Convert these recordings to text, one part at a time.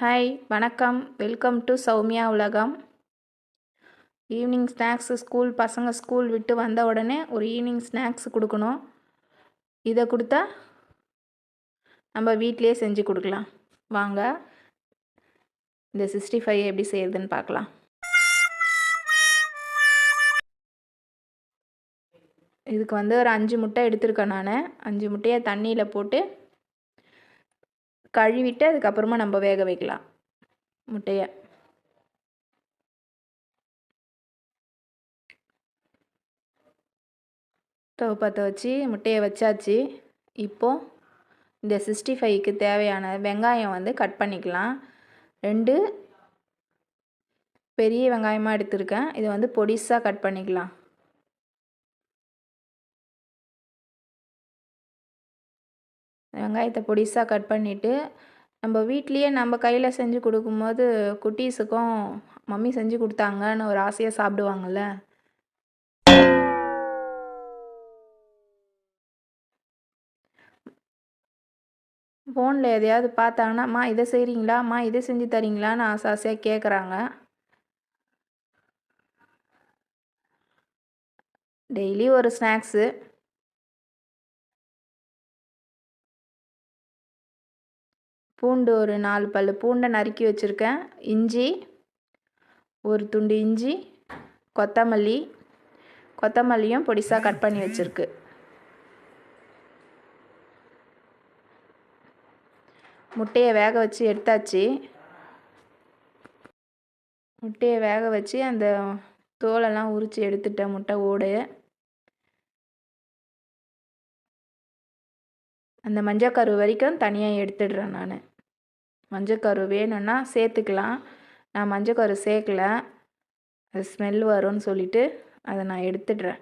Hi வணக்கம். Welcome to Soumya உலகம். Evening snacks school பசங்க ஸ்கூல் விட்டு வந்த உடனே ஒரு ஈவினிங் ஸ்நாக்ஸ் கொடுக்கணும். இதை கொடுத்தா நம்ம வீட்டிலே செஞ்சு கொடுக்கலாம். வாங்க. இந்த சிக்ஸ்டி ஃபைவ் எப்படி செய்கிறதுன்னு பார்க்கலாம். இதுக்கு வந்து ஒரு அஞ்சு முட்டை எடுத்திருக்கேன் நான். அஞ்சு முட்டையை தண்ணியில் போட்டு கழுவிட்டு அதுக்கப்புறமா நம்ம வேக வைக்கலாம். முட்டையை. ஸ்டவ் பற்ற வச்சு முட்டையை வச்சாச்சு. இப்போது இந்த சிக்ஸ்டி ஃபைவ்க்கு தேவையான வெங்காயம் வந்து கட் பண்ணிக்கலாம். ரெண்டு பெரிய வெங்காயமாக எடுத்திருக்கேன். இதை வந்து பொடிசாக கட் பண்ணிக்கலாம். வெங்காயத்தை பொடிசாக கட் பண்ணிவிட்டு நம்ம வீட்லேயே நம்ம கையில் செஞ்சு கொடுக்கும்போது குட்டீஸுக்கும் மம்மி செஞ்சு கொடுத்தாங்கன்னு ஒரு ஆசையாக சாப்பிடுவாங்கள்ல ஃபோனில் எதையாவது பார்த்தாங்கன்னா அம்மா இதை செய்கிறீங்களா அம்மா இதை செஞ்சு தரீங்களான்னு ஆசை ஆசையாக கேட்குறாங்க டெய்லி ஒரு ஸ்நாக்ஸு. பூண்டு ஒரு நாலு பல் பூண்டை நறுக்கி வச்சுருக்கேன். இஞ்சி ஒரு துண்டு இஞ்சி கொத்தமல்லி கொத்தமல்லியும் பொடிசாக கட் பண்ணி வச்சுருக்கு. முட்டையை வேக வச்சு எடுத்தாச்சு. முட்டையை வேக வச்சு அந்த தோலெல்லாம் உரித்து எடுத்துட்டேன் முட்டை ஓடு. அந்த மஞ்சக்கரு வரைக்கும் தனியாக எடுத்துடுறேன் நான். மஞ்சக்கரு வேணும்னா சேர்த்துக்கலாம். நான் மஞ்சக்கரு சேர்க்கல. அது ஸ்மெல் வரும்னு சொல்லிட்டு அதை நான் எடுத்துடுறேன்.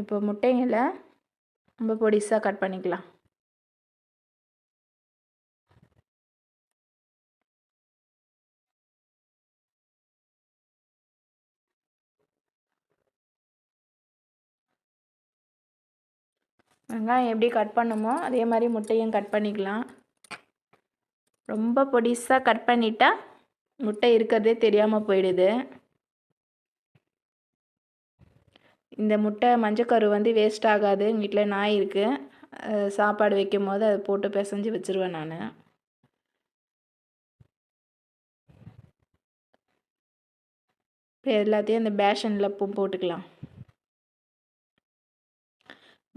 இப்போ முட்டைங்களை ரொம்ப பொடிசாக கட் பண்ணிக்கலாம். வெங்காயம் எப்படி கட் பண்ணுமோ அதே மாதிரி முட்டையும் கட் பண்ணிக்கலாம். ரொம்ப பொடிசாக கட் பண்ணிட்டா முட்டை இருக்கிறதே தெரியாமல் போயிடுது. இந்த முட்டை மஞ்சக்கரு வந்து வேஸ்ட் ஆகாது. எங்கள் வீட்டில் நாய் இருக்குது சாப்பாடு வைக்கும் போது அதை போட்டு பிசைஞ்சு வச்சுருவேன் நான். இப்போ எல்லாத்தையும் இந்த பேஷனில் போட்டுக்கலாம்.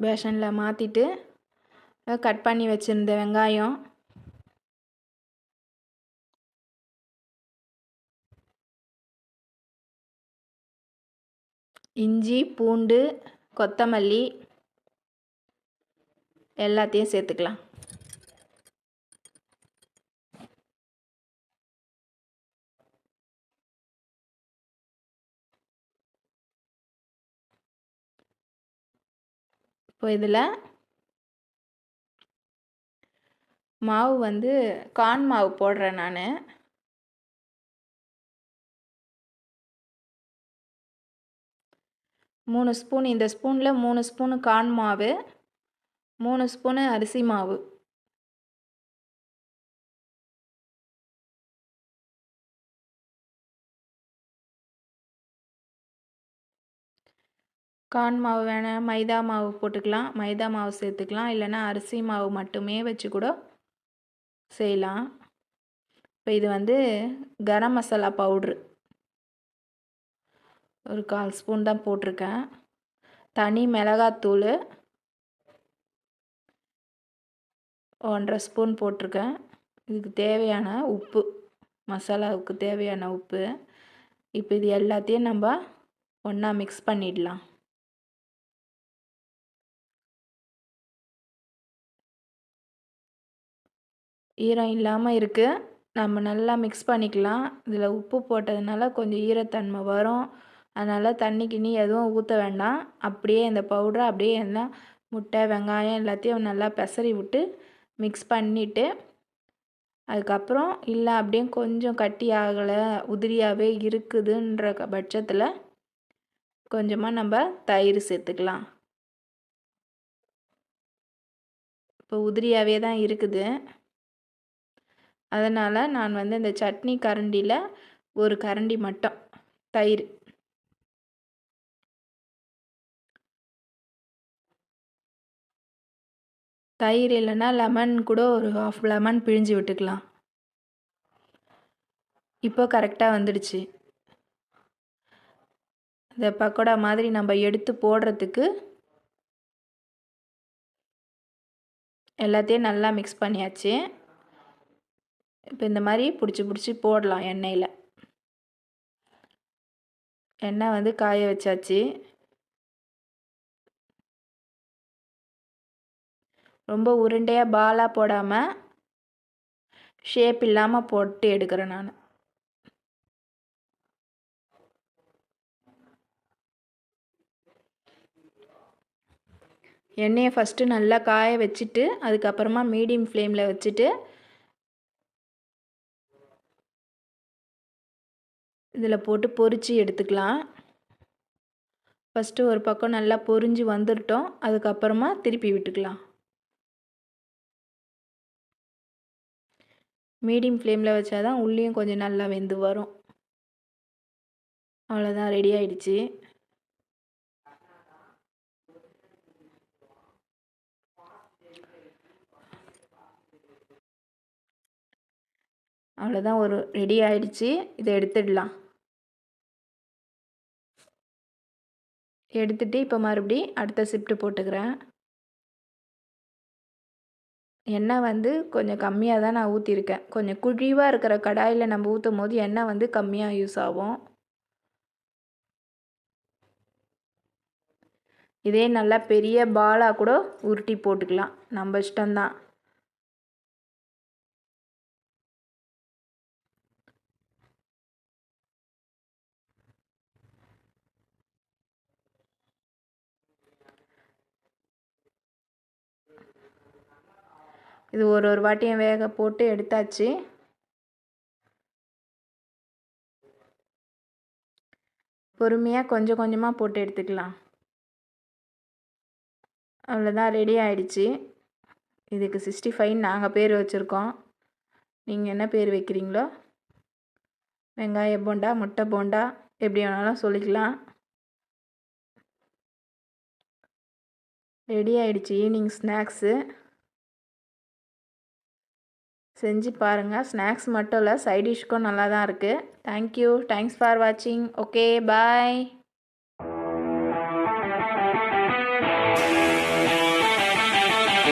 பேஷனில் மாற்றிட்டு கட் பண்ணி வச்சுருந்த வெங்காயம். இஞ்சி பூண்டு கொத்தமல்லி எல்லாத்தையும் சேர்த்துக்கலாம். இப்போ இதில் மாவு வந்து கான் மாவு போடுறேன் நான். மூணு ஸ்பூன் இந்த ஸ்பூனில் மூணு ஸ்பூனு கான் மாவு மூணு ஸ்பூனு அரிசி மாவு. கார்ன் மாவு வேணால் மைதா மாவு போட்டுக்கலாம். மைதா மாவு சேர்த்துக்கலாம். இல்லைன்னா அரிசி மாவு மட்டுமே வச்சு கூட செய்யலாம். இப்போ இது வந்து கரம் மசாலா பவுட்ரு. ஒரு கால் ஸ்பூன் தான் போட்டிருக்கேன். தனி மிளகாத்தூள் ஒன்றரை ஸ்பூன் போட்டிருக்கேன். இதுக்கு தேவையான உப்பு மசாலாவுக்கு தேவையான உப்பு. இப்போ இது எல்லாத்தையும் நம்ம ஒன்றா மிக்ஸ் பண்ணிடலாம். ஈரம் இல்லாமல் இருக்குது நம்ம நல்லா மிக்ஸ் பண்ணிக்கலாம். இதில் உப்பு போட்டதுனால கொஞ்சம் ஈரத்தன்மை வரும். அதனால் தண்ணி கிண்ணி எதுவும் ஊற்ற வேண்டாம். அப்படியே இந்த பவுடரை அப்படியே எல்லாம் முட்டை வெங்காயம் எல்லாத்தையும் நல்லா பெசரி விட்டு மிக்ஸ் பண்ணிவிட்டு அதுக்கப்புறம் இல்லை அப்படியே கொஞ்சம் கட்டி ஆகலை உதிரியாகவே இருக்குதுன்ற பட்சத்தில் கொஞ்சமாக நம்ம தயிர் சேர்த்துக்கலாம். இப்போ உதிரியாகவே தான் இருக்குது. அதனால் நான் வந்து இந்த சட்னி கரண்டியில் ஒரு கரண்டி மட்டும் தயிர். தயிர் இல்லைன்னா லெமன் கூட ஒரு ஹாஃப் லெமன் பிழிஞ்சு விட்டுக்கலாம். இப்போ கரெக்டாக வந்துடுச்சு. இந்த பக்கோடா மாதிரி நம்ம எடுத்து போடுறதுக்கு எல்லாத்தையும் நல்லா மிக்ஸ் பண்ணியாச்சு. இப்போ இந்த மாதிரி பிடிச்சி பிடிச்சி போடலாம் எண்ணெயில். எண்ணெய் வந்து காய வச்சாச்சு. ரொம்ப உருண்டையாக பாலாக போடாமல் ஷேப் இல்லாமல் போட்டு எடுக்கிறேன் நான். எண்ணெயை ஃபஸ்ட்டு நல்லா காய வச்சுட்டு அதுக்கப்புறமா மீடியம் ஃப்ளேமில் வச்சுட்டு இதில் போட்டு பொரித்து எடுத்துக்கலாம். ஃபஸ்ட்டு ஒரு பக்கம் நல்லா பொறிஞ்சு வந்துட்டோம் அதுக்கப்புறமா திருப்பி விட்டுக்கலாம். மீடியம் ஃப்ளேமில் வச்சாதான் உள்ளேயும் கொஞ்சம் நல்லா வெந்து வரும். அவ்வளோதான் ரெடி ஆயிடுச்சு. அவ்வளோதான் ஒரு ரெடி ஆயிடுச்சு. இதை எடுத்துடலாம். எடுத்துட்டு இப்போ மறுபடி அடுத்த ஷிஃப்ட்டு போட்டுக்கிறேன். எண்ணெய் வந்து கொஞ்சம் கம்மியாக தான் நான் ஊற்றிருக்கேன் கொஞ்சம் குழிவாக இருக்கிற கடாயில் நம்ம ஊற்றும் போது எண்ணெய் வந்து கம்மியாக யூஸ் ஆகும். இதே நல்லா பெரிய பாலாக கூட உருட்டி போட்டுக்கலாம். நம்ம இஷ்டம்தான். இது ஒரு ஒரு வாட்டியும் வேக போட்டு எடுத்தாச்சு. பொறுமையாக கொஞ்சம் கொஞ்சமாக போட்டு எடுத்துக்கலாம். அவ்வளோதான் ரெடி ஆயிடுச்சு. இதுக்கு சிக்ஸ்டி ஃபைவ் நாங்கள் பேர் வச்சுருக்கோம். நீங்கள் என்ன பேர் வைக்கிறீங்களோ? வெங்காய போண்டா முட்டை போண்டா எப்படி வேணாலும் சொல்லிக்கலாம். ரெடி ஆயிடுச்சு ஈவினிங் ஸ்நாக்ஸு செஞ்சு பாருங்கள் ஸ்நாக்ஸ் மட்டும் இல்லை சைட் டிஷ்க்கும் நல்லா தான் இருக்குது தேங்க்யூ தேங்க்ஸ் ஃபார் வாட்சிங் ஓகே பாய்